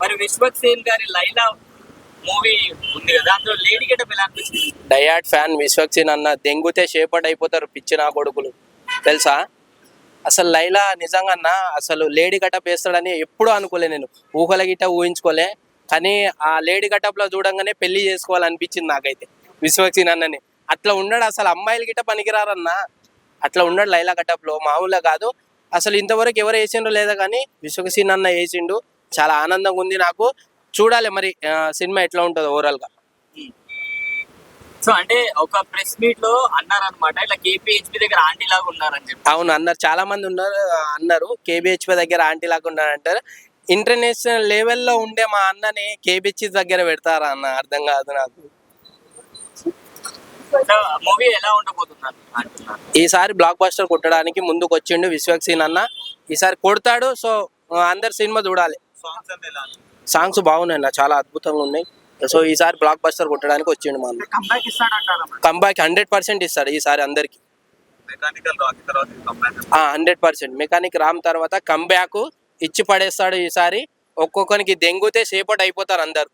మరి విశ్వక్ సేన్ గారి లైలా మూవీ ఉంది కదా అందులో లేడీ గెటప్ ఎలా అనిపించింది? డయాడ్ ఫ్యాన్ విశ్వక్సేన్ అన్న దెంగుతే షేపట్ అయిపోతారు పిచ్చి నా కొడుకులు. తెలుసా? అసలు లైలా నిజంగా అసలు లేడీ గటప్ వేస్తాడని ఎప్పుడూ అనుకోలే నేను. ఊహల గిట్ట ఊహించుకోలే. కానీ ఆ లేడీ గటప్లో చూడంగానే పెళ్ళి చేసుకోవాలనిపించింది నాకైతే విశ్వక్సేన్ అన్నని. అట్లా ఉన్నాడు అసలు అమ్మాయిలు గిట్ట పనికిరారన్నా. అట్లా ఉన్నాడు లైలా గటప్లో మామూలుగా కాదు. అసలు ఇంతవరకు ఎవరు వేసిండో లేదా కానీ విశ్వక్సేన్ అన్న వేసిండు. చాలా ఆనందంగా ఉంది నాకు. చూడాలి మరి సినిమా ఎట్లా ఉంటుందో ఓవరాల్గా. సో అంటే ఒక ప్రెస్ మీట్లో అన్నారనమాట ఇట్లా కేపీహెచ్పి దగ్గర ఆంటీ లాగా ఉన్నారని చెప్పి. అవును అన్నారు. చాలా మంది ఉన్నారు అన్నారు. కేబిహెచ్పి దగ్గర ఆంటీ లాగా ఉన్నారు అంటారు ఇంటర్నేషనల్ లెవెల్లో ఉండే మా అన్నని కేబిహెచ్ దగ్గర పెడతారా అన్న? అర్థం కాదు నాకు. మూవీ ఎలా ఉండబోతున్నారు ఈసారి బ్లాక్ బస్టర్ కొట్టడానికి ముందుకు వచ్చిండు విశ్వక్సేన్ అన్న. ఈసారి కొడతాడు సో అందరు సినిమా చూడాలి. సాంగ్స్ బాగున్నాయి అన్న చాలా అద్భుతంగా ఉన్నాయి. సో ఈసారి బ్లాక్ బస్టర్ కొట్టడానికి వచ్చిండు మా కంబ్యాక్ హండ్రెడ్ పర్సెంట్ ఇస్తాడు ఈసారి అందరికి. మెకానికల్ రాకి తర్వాత comeback hundred percent mechanic Ram తర్వాత కంబ్యాక్ ఇచ్చి పడేస్తాడు ఈసారి. ఒక్కొక్కరికి దెంగుతే సేపట్ అయిపోతారు అందరు.